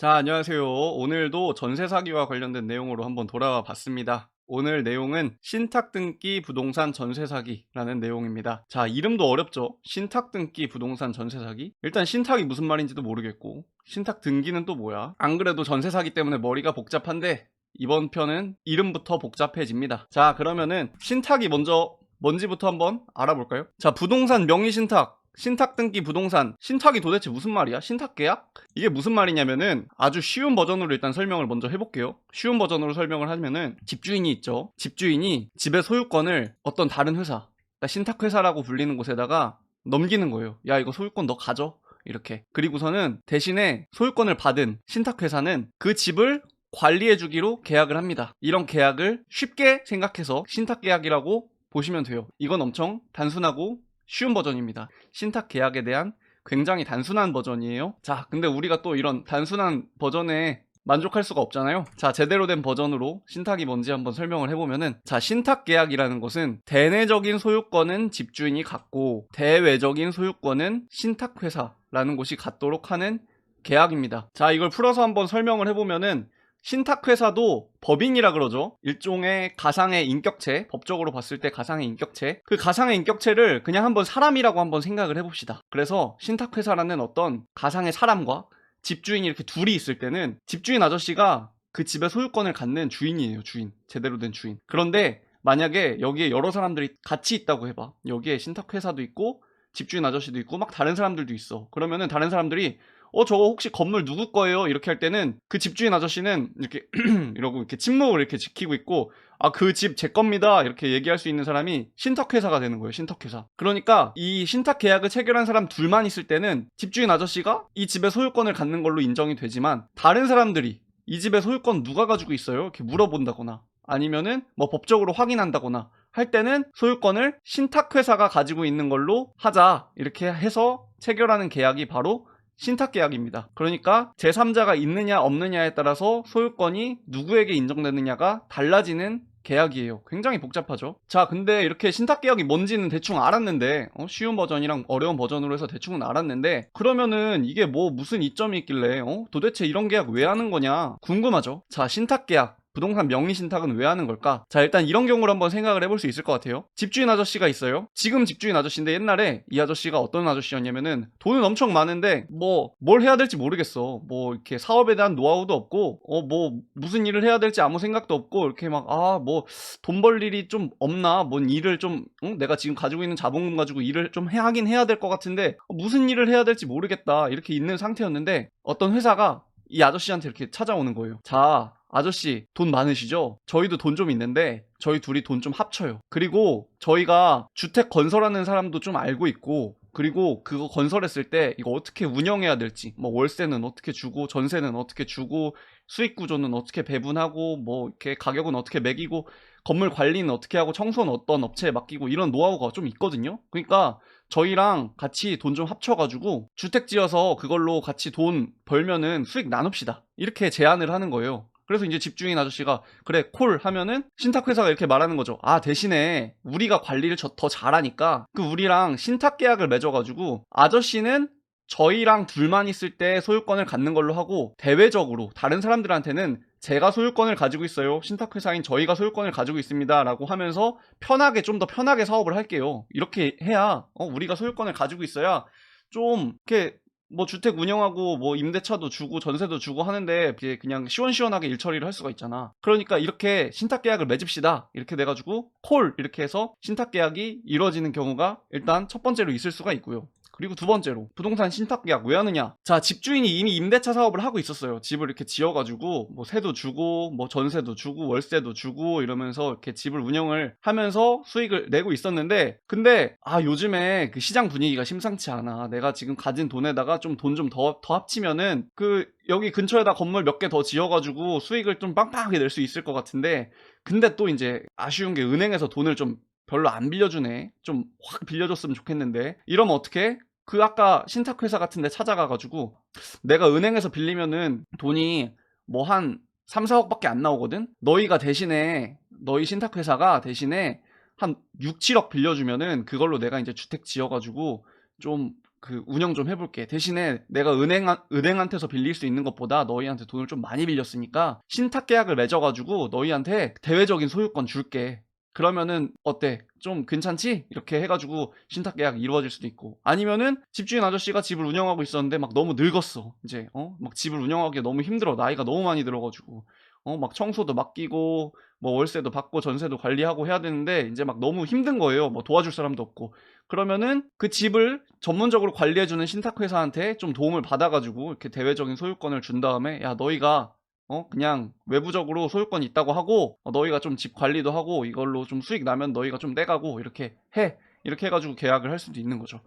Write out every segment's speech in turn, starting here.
자, 안녕하세요. 오늘도 전세 사기와 관련된 내용으로 한번 돌아와 봤습니다. 오늘 내용은 신탁 등기 부동산 전세 사기라는 내용입니다. 자, 이름도 어렵죠? 신탁 등기 부동산 전세 사기? 일단 신탁이 무슨 말인지도 모르겠고, 신탁 등기는 또 뭐야? 안 그래도 전세 사기 때문에 머리가 복잡한데, 이번 편은 이름부터 복잡해집니다. 자, 그러면은 신탁이 먼저 뭔지부터 한번 알아볼까요? 자, 부동산 명의 신탁. 신탁 등기 부동산 신탁이 도대체 무슨 말이야? 신탁 계약? 이게 무슨 말이냐면은 아주 쉬운 버전으로 일단 설명을 먼저 해볼게요. 쉬운 버전으로 설명을 하면은 집주인이 있죠. 집주인이 집의 소유권을 어떤 다른 회사, 그러니까 신탁 회사라고 불리는 곳에다가 넘기는 거예요. 야 이거 소유권 너 가져. 이렇게. 그리고서는 대신에 소유권을 받은 신탁 회사는 그 집을 관리해주기로 계약을 합니다. 이런 계약을 쉽게 생각해서 신탁 계약이라고 보시면 돼요. 이건 엄청 단순하고 쉬운 버전입니다. 신탁 계약에 대한 굉장히 단순한 버전이에요. 자, 근데 우리가 또 이런 단순한 버전에 만족할 수가 없잖아요. 자, 제대로 된 버전으로 신탁이 뭔지 한번 설명을 해보면은, 자, 신탁 계약이라는 것은 대내적인 소유권은 집주인이 갖고, 대외적인 소유권은 신탁회사라는 곳이 갖도록 하는 계약입니다. 자, 이걸 풀어서 한번 설명을 해보면은, 신탁회사도 법인이라 그러죠. 일종의 가상의 인격체, 법적으로 봤을 때 가상의 인격체. 그 가상의 인격체를 그냥 한번 사람이라고 한번 생각을 해봅시다. 그래서 신탁회사라는 어떤 가상의 사람과 집주인이 이렇게 둘이 있을 때는 집주인 아저씨가 그 집의 소유권을 갖는 주인이에요, 주인. 제대로 된 주인. 그런데 만약에 여기에 여러 사람들이 같이 있다고 해봐. 여기에 신탁회사도 있고, 집주인 아저씨도 있고, 막 다른 사람들도 있어. 그러면은 다른 사람들이 어 저거 혹시 건물 누구 거예요? 이렇게 할 때는 그 집주인 아저씨는 이렇게 이러고 이렇게 침묵을 이렇게 지키고 있고 아 그 집 제 겁니다 이렇게 얘기할 수 있는 사람이 신탁회사가 되는 거예요 신탁회사 그러니까 이 신탁 계약을 체결한 사람 둘만 있을 때는 집주인 아저씨가 이 집의 소유권을 갖는 걸로 인정이 되지만 다른 사람들이 이 집의 소유권 누가 가지고 있어요? 이렇게 물어본다거나 아니면은 뭐 법적으로 확인한다거나 할 때는 소유권을 신탁회사가 가지고 있는 걸로 하자 이렇게 해서 체결하는 계약이 바로 신탁 계약입니다. 그러니까 제3자가 있느냐 없느냐에 따라서 소유권이 누구에게 인정되느냐가 달라지는 계약이에요. 굉장히 복잡하죠. 자, 근데 이렇게 신탁 계약이 뭔지는 대충 알았는데, 어, 쉬운 버전이랑 어려운 버전으로 해서 대충은 알았는데, 그러면은 이게 뭐 무슨 이점이 있길래, 어, 도대체 이런 계약 왜 하는 거냐? 궁금하죠? 자, 신탁 계약. 부동산 명의 신탁은 왜 하는 걸까? 자, 일단 이런 경우를 한번 생각을 해볼 수 있을 것 같아요. 집주인 아저씨가 있어요. 지금 집주인 아저씨인데 옛날에 이 아저씨가 어떤 아저씨였냐면은 돈은 엄청 많은데 뭐 뭘 해야 될지 모르겠어. 뭐 이렇게 사업에 대한 노하우도 없고 어 뭐 무슨 일을 해야 될지 아무 생각도 없고 이렇게 막 아 뭐 돈 벌 일이 좀 없나? 뭔 일을 좀 응? 내가 지금 가지고 있는 자본금 가지고 일을 좀 해, 하긴 해야 될 것 같은데 어, 무슨 일을 해야 될지 모르겠다. 이렇게 있는 상태였는데 어떤 회사가 이 아저씨한테 이렇게 찾아오는 거예요. 자, 아저씨 돈 많으시죠? 저희도 돈 좀 있는데 저희 둘이 돈 좀 합쳐요. 그리고 저희가 주택 건설하는 사람도 좀 알고 있고 그리고 그거 건설했을 때 이거 어떻게 운영해야 될지 뭐 월세는 어떻게 주고 전세는 어떻게 주고 수익 구조는 어떻게 배분하고 뭐 이렇게 가격은 어떻게 매기고 건물 관리는 어떻게 하고 청소는 어떤 업체에 맡기고 이런 노하우가 좀 있거든요. 그러니까 저희랑 같이 돈 좀 합쳐가지고 주택 지어서 그걸로 같이 돈 벌면은 수익 나눕시다. 이렇게 제안을 하는 거예요. 그래서 이제 집주인 아저씨가 그래 콜 하면은 신탁 회사가 이렇게 말하는 거죠. 아 대신에 우리가 관리를 저- 더 잘하니까 그 우리랑 신탁 계약을 맺어가지고 아저씨는 저희랑 둘만 있을 때 소유권을 갖는 걸로 하고 대외적으로 다른 사람들한테는 제가 소유권을 가지고 있어요. 신탁회사인 저희가 소유권을 가지고 있습니다. 라고 하면서 편하게 좀 더 편하게 사업을 할게요. 이렇게 해야 어, 우리가 소유권을 가지고 있어야 좀 이렇게 뭐 주택 운영하고 뭐 임대차도 주고 전세도 주고 하는데 이게 그냥 시원시원하게 일 처리를 할 수가 있잖아. 그러니까 이렇게 신탁 계약을 맺읍시다. 이렇게 돼 가지고 콜 이렇게 해서 신탁 계약이 이루어지는 경우가 일단 첫 번째로 있을 수가 있고요. 그리고 두 번째로 부동산 신탁 계약 왜 하느냐? 자, 집주인이 이미 임대차 사업을 하고 있었어요. 집을 이렇게 지어 가지고 뭐 세도 주고 뭐 전세도 주고 월세도 주고 이러면서 이렇게 집을 운영을 하면서 수익을 내고 있었는데 근데 아, 요즘에 그 시장 분위기가 심상치 않아. 내가 지금 가진 돈에다가 좀 돈 좀 더더 합치면은 그 여기 근처에다 건물 몇 개 더 지어 가지고 수익을 좀 빵빵하게 낼 수 있을 것 같은데 근데 또 이제 아쉬운 게 은행에서 돈을 좀 별로 안 빌려주네. 좀 확 빌려줬으면 좋겠는데. 이러면 어떻게? 그 아까 신탁회사 같은 데 찾아가가지고 내가 은행에서 빌리면은 돈이 뭐 한 3, 4억밖에 안 나오거든? 너희가 대신에, 너희 신탁회사가 대신에 한 6, 7억 빌려주면은 그걸로 내가 이제 주택 지어가지고 좀 그 운영 좀 해볼게. 대신에 내가 은행 은행한테서 빌릴 수 있는 것보다 너희한테 돈을 좀 많이 빌렸으니까 신탁 계약을 맺어가지고 너희한테 대외적인 소유권 줄게. 그러면은 어때? 좀 괜찮지? 이렇게 해가지고 신탁 계약 이루어질 수도 있고. 아니면은 집주인 아저씨가 집을 운영하고 있었는데 막 너무 늙었어. 이제 어? 막 집을 운영하기 너무 힘들어. 나이가 너무 많이 들어가지고. 어? 막 청소도 맡기고 뭐 월세도 받고 전세도 관리하고 해야 되는데 이제 막 너무 힘든 거예요. 뭐 도와줄 사람도 없고. 그러면은 그 집을 전문적으로 관리해주는 신탁회사한테 좀 도움을 받아가지고 이렇게 대외적인 소유권을 준 다음에 야 너희가 어? 그냥 외부적으로 소유권이 있다고 하고 어, 너희가 좀 집 관리도 하고 이걸로 좀 수익 나면 너희가 좀 떼가고 이렇게 해. 이렇게 해가지고 계약을 할 수도 있는 거죠.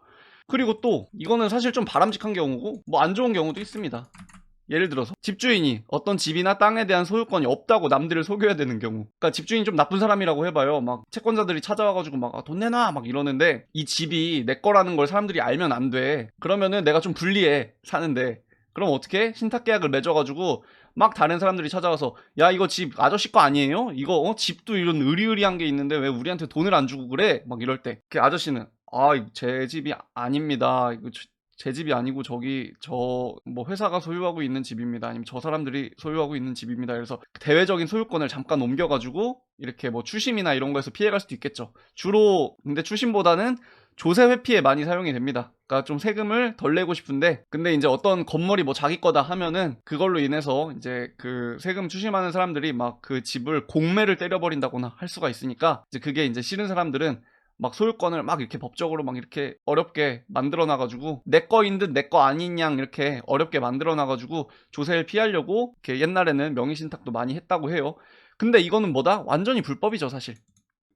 그리고 또 이거는 사실 좀 바람직한 경우고 뭐 안 좋은 경우도 있습니다. 예를 들어서 집주인이 어떤 집이나 땅에 대한 소유권이 없다고 남들을 속여야 되는 경우. 그러니까 집주인이 좀 나쁜 사람이라고 해봐요. 막 채권자들이 찾아와가지고 막돈 내놔. 막 이러는데 이 집이 내 거라는 걸 사람들이 알면 안 돼. 그러면은 내가 좀 불리해 사는데. 그럼 어떻게? 신탁 계약을 맺어가지고 막 다른 사람들이 찾아와서 야 이거 집 아저씨 거 아니에요? 이거 어? 집도 이런 의리의리한 게 있는데 왜 우리한테 돈을 안 주고 그래? 막 이럴 때 그 아저씨는 아 제 집이 아닙니다 이거 저- 제 집이 아니고 저기 저 뭐 회사가 소유하고 있는 집입니다 아니면 저 사람들이 소유하고 있는 집입니다 그래서 대외적인 소유권을 잠깐 옮겨가지고 이렇게 뭐 추심이나 이런 거에서 피해갈 수도 있겠죠 주로 근데 추심보다는 조세 회피에 많이 사용이 됩니다. 그러니까 좀 세금을 덜 내고 싶은데 근데 이제 어떤 건물이 뭐 자기 거다 하면은 그걸로 인해서 이제 그 세금 추심하는 사람들이 막 그 집을 공매를 때려버린다거나 할 수가 있으니까 이제 그게 이제 싫은 사람들은 막 소유권을 막 이렇게 법적으로 막 이렇게 어렵게 만들어 놔가지고 내 거인 듯 내 거 아닌 양 이렇게 어렵게 만들어 놔가지고 조세를 피하려고 이렇게 옛날에는 명의신탁도 많이 했다고 해요. 근데 이거는 뭐다? 완전히 불법이죠 사실.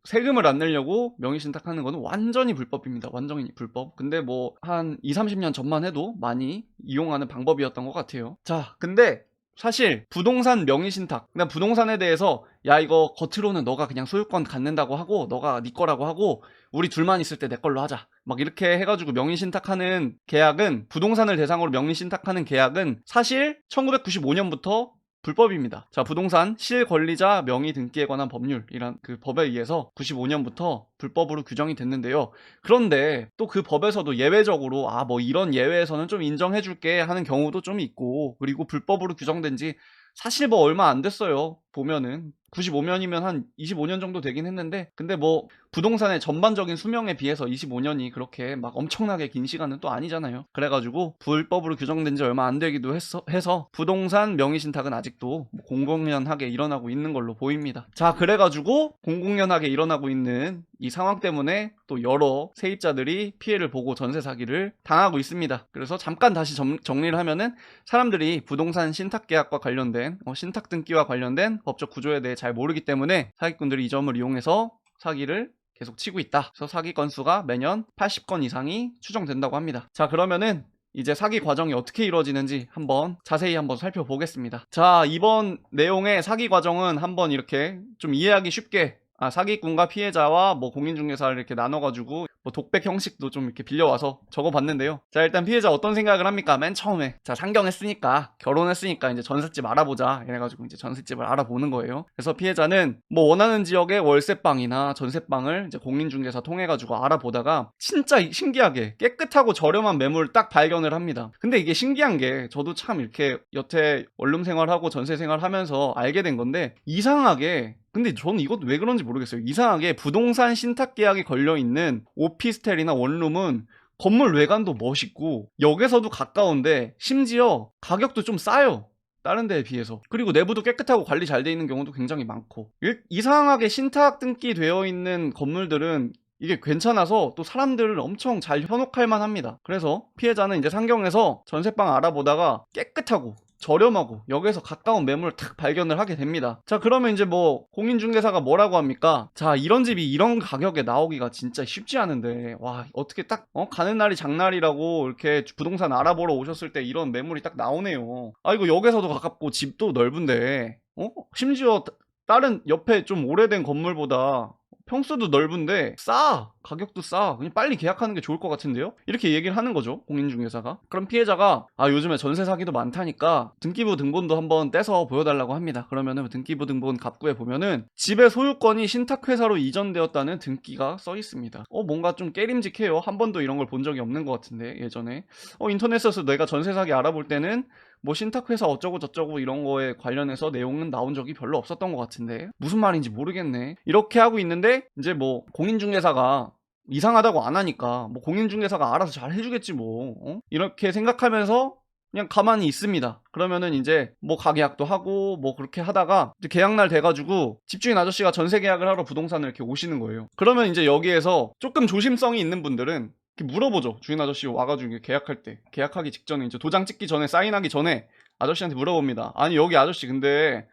세금을 안 내려고 명의신탁 하는 거는 완전히 불법입니다. 완전히 불법. 근데 뭐 한 2, 30년 전만 해도 많이 이용하는 방법이었던 것 같아요. 자, 근데 사실 부동산 명의신탁, 그냥 부동산에 대해서 야 이거 겉으로는 너가 그냥 소유권 갖는다고 하고 너가 네 거라고 하고 우리 둘만 있을 때 내 걸로 하자. 막 이렇게 해가지고 명의신탁하는 계약은 부동산을 대상으로 명의신탁하는 계약은 사실 1995년부터 불법입니다. 자, 부동산 실권리자 명의 등기에 관한 법률이란 그 법에 의해서 95년부터 불법으로 규정이 됐는데요. 그런데 또 그 법에서도 예외적으로 아, 뭐 이런 예외에서는 좀 인정해 줄게 하는 경우도 좀 있고 그리고 불법으로 규정된 지 사실 뭐 얼마 안 됐어요. 보면은 95년이면 한 25년 정도 되긴 했는데 근데 뭐 부동산의 전반적인 수명에 비해서 25년이 그렇게 막 엄청나게 긴 시간은 또 아니잖아요. 그래가지고 불법으로 규정된 지 얼마 안 되기도 했어, 해서 부동산 명의신탁은 아직도 뭐 공공연하게 일어나고 있는 걸로 보입니다. 자 그래가지고 공공연하게 일어나고 있는 이 상황 때문에 또 여러 세입자들이 피해를 보고 전세 사기를 당하고 있습니다. 그래서 잠깐 다시 정, 정리를 하면은 사람들이 부동산 신탁 계약과 관련된 어, 신탁 등기와 관련된 법적 구조에 대해 잘 모르기 때문에 사기꾼들이 이 점을 이용해서 사기를 계속 치고 있다. 그래서 사기 건수가 매년 80건 이상이 추정된다고 합니다. 자, 그러면은 이제 사기 과정이 어떻게 이루어지는지 한번 자세히 한번 살펴보겠습니다. 자, 이번 내용의 사기 과정은 한번 이렇게 좀 이해하기 쉽게 아, 사기꾼과 피해자와 뭐 공인중개사를 이렇게 나눠가지고 뭐 독백 형식도 좀 이렇게 빌려와서 적어봤는데요. 자, 일단 피해자 어떤 생각을 합니까? 맨 처음에. 자, 상경했으니까, 결혼했으니까 이제 전셋집 알아보자. 이래가지고 이제 전셋집을 알아보는 거예요. 그래서 피해자는 뭐 원하는 지역의 월세방이나 전셋방을 이제 공인중개사 통해가지고 알아보다가 진짜 신기하게 깨끗하고 저렴한 매물을 딱 발견을 합니다. 근데 이게 신기한 게 저도 참 이렇게 여태 원룸 생활하고 전세 생활하면서 알게 된 건데 이상하게 근데 저는 이것도 왜 그런지 모르겠어요. 이상하게 부동산 신탁 계약이 걸려 있는 오피스텔이나 원룸은 건물 외관도 멋있고 역에서도 가까운데 심지어 가격도 좀 싸요. 다른 데에 비해서. 그리고 내부도 깨끗하고 관리 잘 돼 있는 경우도 굉장히 많고. 일- 이상하게 신탁 등기 되어 있는 건물들은 이게 괜찮아서 또 사람들을 엄청 잘 현혹할 만합니다. 그래서 피해자는 이제 상경에서 전세방 알아보다가 깨끗하고 저렴하고 역에서 가까운 매물을 탁 발견을 하게 됩니다. 자, 그러면 이제 뭐 공인중개사가 뭐라고 합니까? 자, 이런 집이 이런 가격에 나오기가 진짜 쉽지 않은데 와, 어떻게 딱 어? 가는 날이 장날이라고 이렇게 부동산 알아보러 오셨을 때 이런 매물이 딱 나오네요. 아, 이거 역에서도 가깝고 집도 넓은데 어? 심지어 다- 다른 옆에 좀 오래된 건물보다 평수도 넓은데 싸. 가격도 싸. 그냥 빨리 계약하는 게 좋을 것 같은데요? 이렇게 얘기를 하는 거죠 공인중개사가. 그럼 피해자가 아 요즘에 전세 사기도 많다니까 등기부 등본도 한번 떼서 보여달라고 합니다. 그러면은 등기부 등본 갑구에 보면은 집의 소유권이 신탁회사로 이전되었다는 등기가 써 있습니다. 어 뭔가 좀 깨림직해요. 한 번도 이런 걸 본 적이 없는 것 같은데 예전에. 어 인터넷에서 내가 전세 사기 알아볼 때는 뭐 신탁회사 어쩌고 저쩌고 이런 거에 관련해서 내용은 나온 적이 별로 없었던 것 같은데 무슨 말인지 모르겠네 이렇게 하고 있는데 이제 뭐 공인중개사가 이상하다고 안 하니까 뭐 공인중개사가 알아서 잘 해주겠지 뭐 어? 이렇게 생각하면서 그냥 가만히 있습니다. 그러면은 이제 뭐 가계약도 하고 뭐 그렇게 하다가 계약날 돼가지고 집주인 아저씨가 전세 계약을 하러 부동산을 이렇게 오시는 거예요. 그러면 이제 여기에서 조금 조심성이 있는 분들은 물어보죠. 주인 아저씨 와가지고 계약할 때 계약하기 직전에 이제 도장 찍기 전에 사인하기 전에 아저씨한테 물어봅니다. 아니 여기 아저씨 근데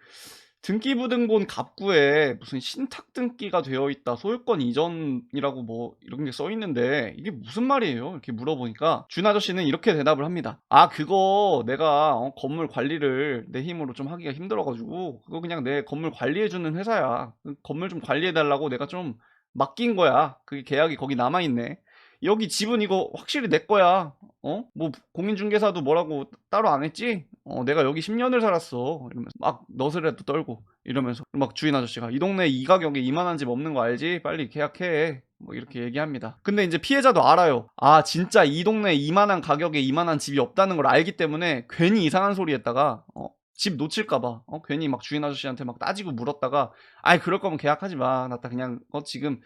등기부등본 갑구에 무슨 신탁 등기가 되어 있다 소유권 이전이라고 뭐 이런 게 써 있는데 이게 무슨 말이에요? 이렇게 물어보니까 준 아저씨는 이렇게 대답을 합니다. 아 그거 내가 어, 건물 관리를 내 힘으로 좀 하기가 힘들어가지고 그거 그냥 내 건물 관리해주는 회사야. 그 건물 좀 관리해달라고 내가 좀 맡긴 거야. 그게 계약이 거기 남아있네. 여기 집은 이거 확실히 내 거야. 어? 뭐 공인중개사도 뭐라고 따로 안 했지? 어, 내가 여기 10년을 살았어. 이러면서 막 너스레도 떨고 이러면서 막 주인 아저씨가 이 동네 이 가격에 이만한 집 없는 거 알지? 빨리 계약해. 뭐 이렇게 얘기합니다. 근데 이제 피해자도 알아요. 아 진짜 이 동네 이만한 가격에 이만한 집이 없다는 걸 알기 때문에 괜히 이상한 소리 했다가 어, 집 놓칠까봐 어, 괜히 막 주인 아저씨한테 막 따지고 물었다가 아이 그럴 거면 계약하지 마. 나 그냥 어, 지금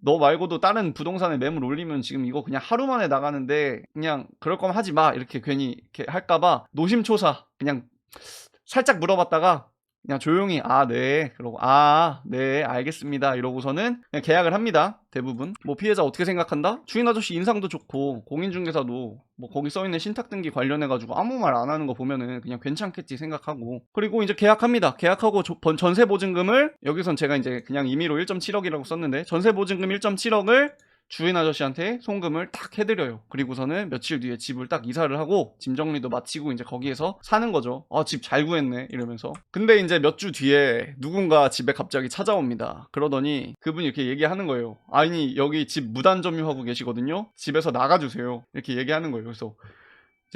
너 말고도 다른 부동산에 매물 올리면 지금 이거 그냥 하루 만에 나가는데 그냥 그럴 거면 하지 마. 이렇게 괜히 이렇게 할까봐 노심초사 그냥 살짝 물어봤다가 그냥 조용히 아 네 그러고 아 네 알겠습니다 이러고서는 그냥 계약을 합니다 대부분. 뭐 피해자 어떻게 생각한다? 주인 아저씨 인상도 좋고 공인중개사도 뭐 거기 써있는 신탁등기 관련해가지고 아무 말 안 하는 거 보면은 그냥 괜찮겠지 생각하고. 그리고 이제 계약합니다. 계약하고 조- 번- 전세보증금을 여기선 제가 이제 그냥 임의로 1.7억이라고 썼는데 전세보증금 1.7억을 주인 아저씨한테 송금을 딱 해드려요. 그리고서는 며칠 뒤에 집을 딱 이사를 하고 짐 정리도 마치고 이제 거기에서 사는 거죠. 아, 집 잘 구했네. 이러면서. 근데 이제 몇 주 뒤에 누군가 집에 갑자기 찾아옵니다. 그러더니 그분이 이렇게 얘기하는 거예요. 아니, 여기 집 무단 점유하고 계시거든요? 집에서 나가주세요. 이렇게 얘기하는 거예요. 그래서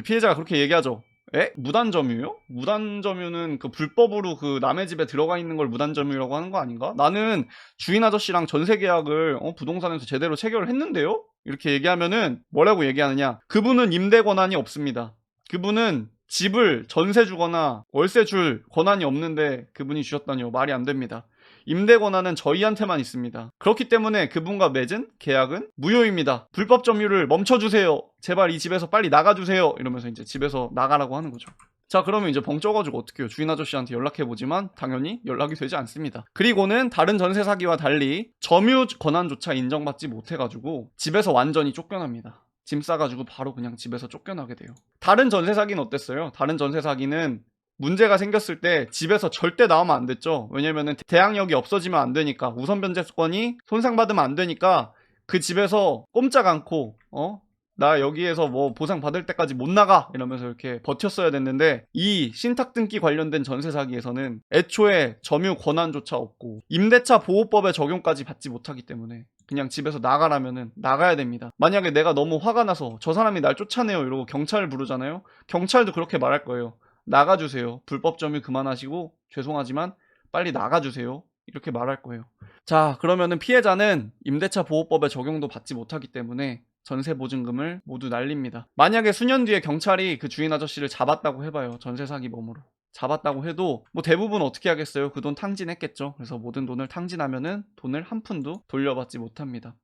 피해자가 그렇게 얘기하죠. 에? 무단점유요? 무단점유는 그 불법으로 그 남의 집에 들어가 있는 걸 무단점유라고 하는 거 아닌가? 나는 주인 아저씨랑 전세 계약을 어, 부동산에서 제대로 체결을 했는데요? 이렇게 얘기하면은 뭐라고 얘기하느냐? 그분은 임대 권한이 없습니다. 그분은 집을 전세 주거나 월세 줄 권한이 없는데 그분이 주셨다니요. 말이 안 됩니다. 임대 권한은 저희한테만 있습니다. 그렇기 때문에 그분과 맺은 계약은 무효입니다. 불법 점유를 멈춰주세요. 제발 이 집에서 빨리 나가주세요. 이러면서 이제 집에서 나가라고 하는 거죠. 자, 그러면 이제 벙 쪄가지고 어떻게 해요? 주인 아저씨한테 연락해보지만 당연히 연락이 되지 않습니다. 그리고는 다른 전세 사기와 달리 점유 권한조차 인정받지 못해가지고 집에서 완전히 쫓겨납니다. 짐 싸가지고 바로 그냥 집에서 쫓겨나게 돼요. 다른 전세 사기는 어땠어요? 다른 전세 사기는 문제가 생겼을 때 집에서 절대 나오면 안 됐죠. 왜냐면은 대항력이 없어지면 안 되니까 우선 변제권이 손상받으면 안 되니까 그 집에서 꼼짝 않고 어? 나 여기에서 뭐 보상 받을 때까지 못 나가 이러면서 이렇게 버텼어야 됐는데 이 신탁 등기 관련된 전세 사기에서는 애초에 점유 권한조차 없고 임대차 보호법의 적용까지 받지 못하기 때문에 그냥 집에서 나가라면은 나가야 됩니다. 만약에 내가 너무 화가 나서 저 사람이 날 쫓아내요 이러고 경찰을 부르잖아요. 경찰도 그렇게 말할 거예요. 나가주세요. 불법 점유 그만하시고 죄송하지만 빨리 나가주세요. 이렇게 말할 거예요. 자, 그러면은 피해자는 임대차 보호법의 적용도 받지 못하기 때문에 전세 보증금을 모두 날립니다. 만약에 수년 뒤에 경찰이 그 주인 아저씨를 잡았다고 해봐요. 전세 사기 범으로. 잡았다고 해도 뭐 대부분 어떻게 하겠어요? 그 돈 탕진했겠죠. 그래서 모든 돈을 탕진하면은 돈을 한 푼도 돌려받지 못합니다.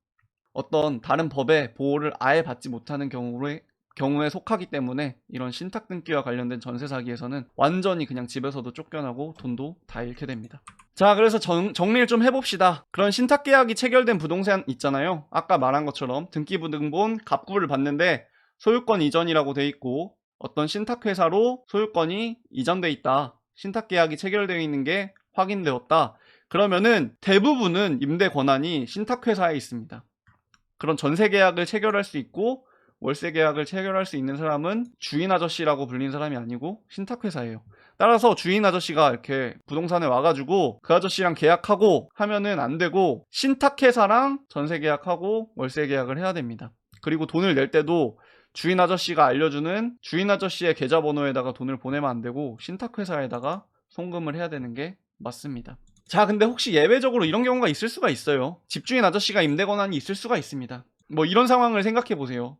어떤 다른 법의 보호를 아예 받지 못하는 경우에 경우에 속하기 때문에 이런 신탁 등기와 관련된 전세 사기에서는 완전히 그냥 집에서도 쫓겨나고 돈도 다 잃게 됩니다. 자, 그래서 정, 정리를 좀 해봅시다. 그런 신탁 계약이 체결된 부동산 있잖아요. 아까 말한 것처럼 등기부등본 갑구를 받는데 소유권 이전이라고 돼 있고 어떤 신탁 회사로 소유권이 이전돼 있다. 신탁 계약이 체결되어 있는 게 확인되었다. 그러면은 대부분은 임대 권한이 신탁 회사에 있습니다. 그런 전세 계약을 체결할 수 있고 월세 계약을 체결할 수 있는 사람은 주인 아저씨라고 불린 사람이 아니고 신탁회사예요. 따라서 주인 아저씨가 이렇게 부동산에 와가지고 그 아저씨랑 계약하고 하면은 안 되고 신탁회사랑 전세 계약하고 월세 계약을 해야 됩니다. 그리고 돈을 낼 때도 주인 아저씨가 알려주는 주인 아저씨의 계좌번호에다가 돈을 보내면 안 되고 신탁회사에다가 송금을 해야 되는 게 맞습니다. 자, 근데 혹시 예외적으로 이런 경우가 있을 수가 있어요. 집주인 아저씨가 임대 권한이 있을 수가 있습니다. 뭐 이런 상황을 생각해 보세요.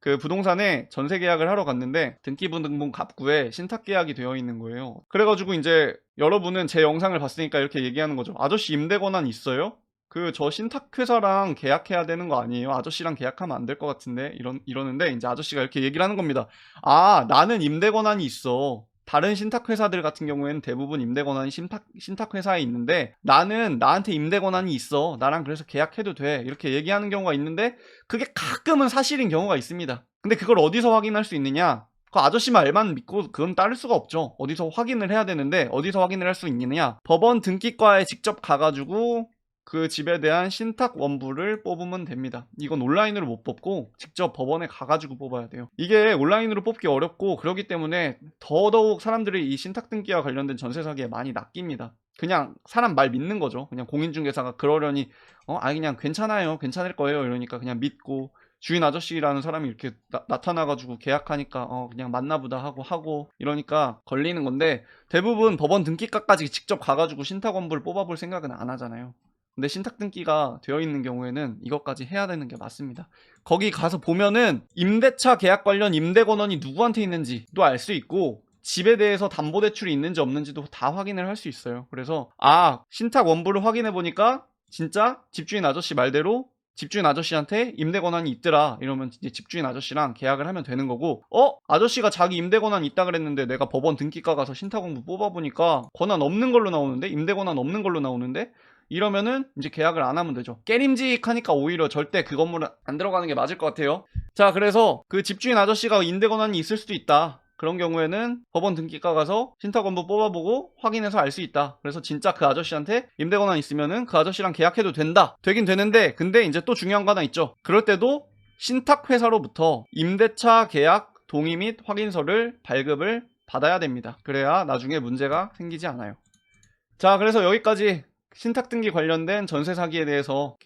그 부동산에 전세 계약을 하러 갔는데 등기부등본 갑구에 신탁 계약이 되어 있는 거예요. 그래가지고 이제 여러분은 제 영상을 봤으니까 이렇게 얘기하는 거죠. 아저씨 임대 권한 있어요? 그 저 신탁 회사랑 계약해야 되는 거 아니에요? 아저씨랑 계약하면 안 될 것 같은데 이런 이러는데 이제 아저씨가 이렇게 얘기를 하는 겁니다. 아 나는 임대 권한이 있어. 다른 신탁 회사들 같은 경우에는 대부분 임대 권한이 신탁 신탁 회사에 있는데 나는 나한테 임대 권한이 있어. 나랑 그래서 계약해도 돼. 이렇게 얘기하는 경우가 있는데 그게 가끔은 사실인 경우가 있습니다. 근데 그걸 어디서 확인할 수 있느냐? 그 아저씨 말만 믿고 그건 따를 수가 없죠. 어디서 확인을 해야 되는데 어디서 확인을 할 수 있느냐? 법원 등기과에 직접 가가지고 그 집에 대한 신탁 원부를 뽑으면 됩니다. 이건 온라인으로 못 뽑고 직접 법원에 가가지고 뽑아야 돼요. 이게 온라인으로 뽑기 어렵고 그렇기 때문에 더더욱 사람들이 이 신탁 등기와 관련된 전세 사기에 많이 낚입니다. 그냥 사람 말 믿는 거죠. 그냥 공인중개사가 그러려니 어, 아 그냥 괜찮아요, 괜찮을 거예요 이러니까 그냥 믿고 주인 아저씨라는 사람이 이렇게 나, 타나가지고 계약하니까 어 그냥 맞나보다 하고 하고 이러니까 걸리는 건데 대부분 법원 등기과까지 직접 가가지고 신탁 원부를 뽑아볼 생각은 안 하잖아요. 근데 신탁 등기가 되어 있는 경우에는 이것까지 해야 되는 게 맞습니다. 거기 가서 보면은 임대차 계약 관련 임대 권한이 누구한테 있는지도 알 수 있고 집에 대해서 담보 대출이 있는지 없는지도 다 확인을 할 수 있어요. 그래서 아 신탁 원부를 확인해 보니까 진짜 집주인 아저씨 말대로 집주인 아저씨한테 임대 권한이 있더라 이러면 이제 집주인 아저씨랑 계약을 하면 되는 거고 어 아저씨가 자기 임대 권한 있다 그랬는데 내가 법원 등기과 가서 신탁 원부 뽑아 보니까 권한 없는 걸로 나오는데 임대 권한 없는 걸로 나오는데 이러면은 이제 계약을 안 하면 되죠. 깨림직하니까 오히려 절대 그 건물은 안 들어가는 게 맞을 것 같아요. 자, 그래서 그 집주인 아저씨가 임대 권한이 있을 수도 있다. 그런 경우에는 법원 등기과 가서 신탁원부 뽑아보고 확인해서 알 수 있다. 그래서 진짜 그 아저씨한테 임대 권한 있으면은 그 아저씨랑 계약해도 된다. 되긴 되는데 근데 이제 또 중요한 거 하나 있죠. 그럴 때도 신탁 회사로부터 임대차 계약 동의 및 확인서를 발급을 받아야 됩니다. 그래야 나중에 문제가 생기지 않아요. 자, 그래서 여기까지 신탁 등기 관련된 전세 사기에 대해서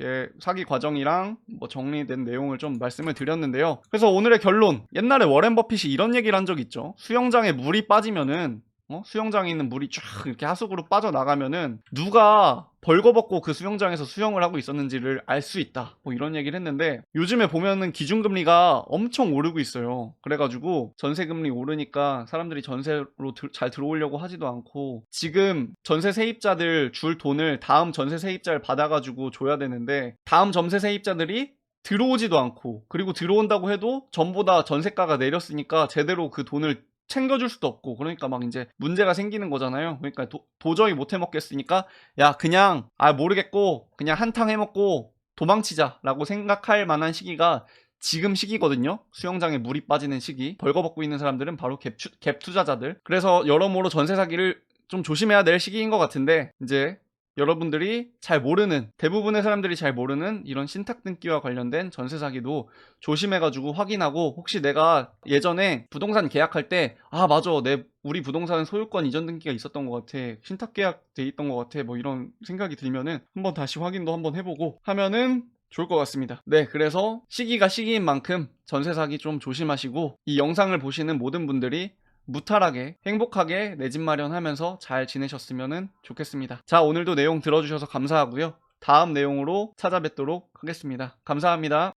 사기 과정이랑 뭐 정리된 내용을 좀 말씀을 드렸는데요. 그래서 오늘의 결론. 옛날에 워렌 버핏이 이런 얘기를 한 적 있죠. 수영장에 물이 빠지면은 어? 수영장에 있는 물이 쫙 이렇게 하수구로 빠져나가면은 누가 벌거벗고 그 수영장에서 수영을 하고 있었는지를 알 수 있다. 뭐 이런 얘기를 했는데 요즘에 보면은 기준금리가 엄청 오르고 있어요. 그래가지고 전세금리 오르니까 사람들이 전세로 들- 잘 들어오려고 하지도 않고 지금 전세 세입자들 줄 돈을 다음 전세 세입자를 받아가지고 줘야 되는데 다음 전세 세입자들이 들어오지도 않고 그리고 들어온다고 해도 전보다 전세가가 내렸으니까 제대로 그 돈을 챙겨줄 수도 없고 그러니까 막 이제 문제가 생기는 거잖아요. 그러니까 도, 저히 못 해먹겠으니까 야 그냥 아 모르겠고 그냥 한탕 해먹고 도망치자라고 생각할 만한 시기가 지금 시기거든요. 수영장에 물이 빠지는 시기. 벌거벗고 있는 사람들은 바로 갭, 추- 갭 투자자들. 그래서 여러모로 전세 사기를 좀 조심해야 될 시기인 것 같은데 이제 여러분들이 잘 모르는 대부분의 사람들이 잘 모르는 이런 신탁 등기와 관련된 전세 사기도 조심해가지고 확인하고 혹시 내가 예전에 부동산 계약할 때 아 맞아. 내 우리 부동산 소유권 이전 등기가 있었던 것 같아. 신탁 계약 돼 있던 것 같아. 뭐 이런 생각이 들면은 한번 다시 확인도 한번 해보고 하면은 좋을 것 같습니다. 네, 그래서 시기가 시기인 만큼 전세 사기 좀 조심하시고 이 영상을 보시는 모든 분들이 무탈하게 행복하게 내 집 마련하면서 잘 지내셨으면 좋겠습니다. 자, 오늘도 내용 들어주셔서 감사하고요. 다음 내용으로 찾아뵙도록 하겠습니다. 감사합니다.